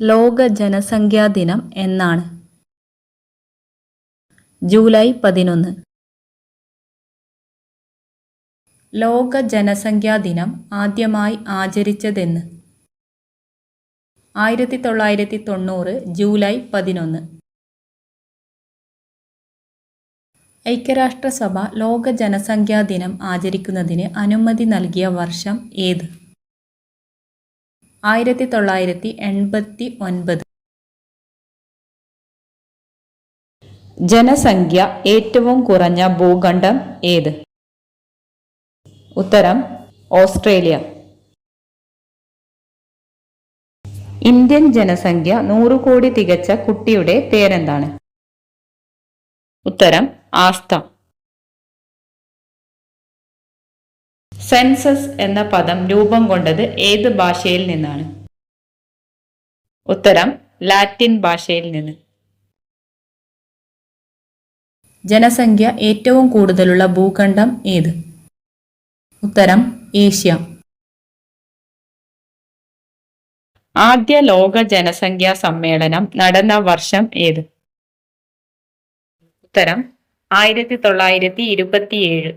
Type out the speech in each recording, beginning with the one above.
ലോക ജനസംഖ്യാ ദിനം എന്നാണ്. ജൂലൈ പതിനൊന്ന്. ലോക ജനസംഖ്യാ ദിനം ആദ്യമായി ആചരിച്ചതെന്ന്. ആയിരത്തി തൊള്ളായിരത്തി തൊണ്ണൂറ് ജൂലൈ പതിനൊന്ന്. ഐക്യരാഷ്ട്രസഭ ലോക ജനസംഖ്യാ ദിനം ആചരിക്കുന്നതിന് അനുമതി നൽകിയ വർഷം ഏത്? ആയിരത്തി തൊള്ളായിരത്തി എൺപത്തി ഒൻപത് ജനസംഖ്യ ഏറ്റവും കുറഞ്ഞ ഭൂഖണ്ഡം ഏത്? ഉത്തരം ഓസ്ട്രേലിയ. ഇന്ത്യൻ ജനസംഖ്യ നൂറു കോടി തികച്ച കുട്ടിയുടെ പേരെന്താണ്? ഉത്തരം ആസ്ത. സെൻസസ് എന്ന പദം രൂപം കൊണ്ടത് ഏത് ഭാഷയിൽ നിന്നാണ്? ഉത്തരം ലാറ്റിൻ ഭാഷയിൽ നിന്ന്. ജനസംഖ്യ ഏറ്റവും കൂടുതലുള്ള ഭൂഖണ്ഡം ഏത്? ഉത്തരം ഏഷ്യ. ആദ്യ ലോക ജനസംഖ്യാ സമ്മേളനം നടന്ന വർഷം ഏത്? ഉത്തരം ആയിരത്തി തൊള്ളായിരത്തി ഇരുപത്തിയേഴ്.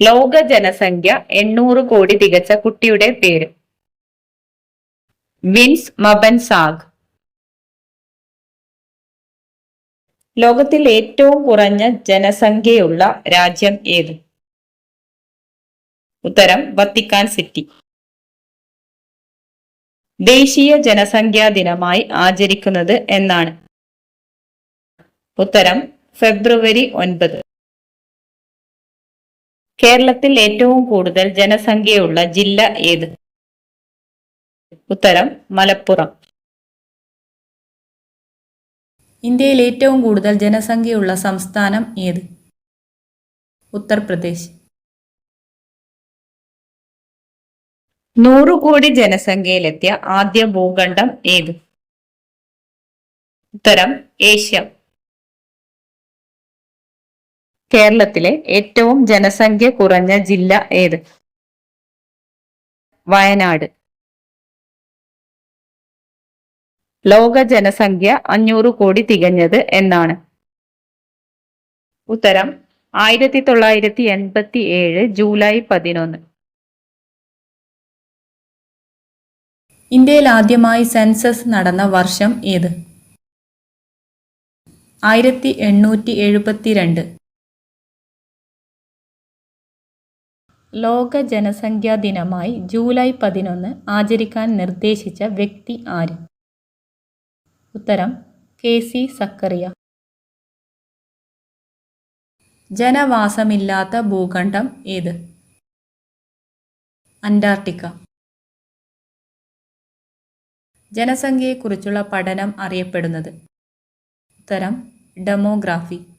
ലോക ജനസംഖ്യ എണ്ണൂറ് കോടി തികച്ച കുട്ടിയുടെ പേര്. വിൻസ് മബൻ സാഗ് ലോകത്തിൽ ഏറ്റവും കുറഞ്ഞ ജനസംഖ്യയുള്ള രാജ്യം ഏത്? ഉത്തരം വത്തിക്കാൻ സിറ്റി. ദേശീയ ജനസംഖ്യാ ദിനമായി ആചരിക്കുന്നത് എന്നാണ്. ഉത്തരം ഫെബ്രുവരി ഒൻപത്. കേരളത്തിൽ ഏറ്റവും കൂടുതൽ ജനസംഖ്യയുള്ള ജില്ല ഏത്? ഉത്തരം മലപ്പുറം. ഇന്ത്യയിൽ ഏറ്റവും കൂടുതൽ ജനസംഖ്യയുള്ള സംസ്ഥാനം ഏത്? ഉത്തർപ്രദേശ്. നൂറു കോടി ജനസംഖ്യയിലെത്തിയ ആദ്യ ഭൂഖണ്ഡം ഏത്? ഉത്തരം ഏഷ്യ. കേരളത്തിലെ ഏറ്റവും ജനസംഖ്യ കുറഞ്ഞ ജില്ല ഏത്? വയനാട്. ലോക ജനസംഖ്യ അഞ്ഞൂറ് കോടി തികഞ്ഞത് എന്നാണ്. ഉത്തരം ആയിരത്തി തൊള്ളായിരത്തി എൺപത്തി ഏഴ് ജൂലൈ പതിനൊന്ന്. ഇന്ത്യയിൽ ആദ്യമായി സെൻസസ് നടന്ന വർഷം ഏത്? ആയിരത്തി എണ്ണൂറ്റി എഴുപത്തിരണ്ട്. ലോക ജനസംഖ്യാ ദിനമായി ജൂലൈ പതിനൊന്ന് ആചരിക്കാൻ നിർദ്ദേശിച്ച വ്യക്തി ആര്? ഉത്തരം കെ സി സക്കറിയ. ജനവാസമില്ലാത്ത ഭൂഖണ്ഡം ഏത്? അന്റാർട്ടിക്ക. ജനസംഖ്യയെക്കുറിച്ചുള്ള പഠനം അറിയപ്പെടുന്നത്. ഉത്തരം ഡെമോഗ്രാഫി.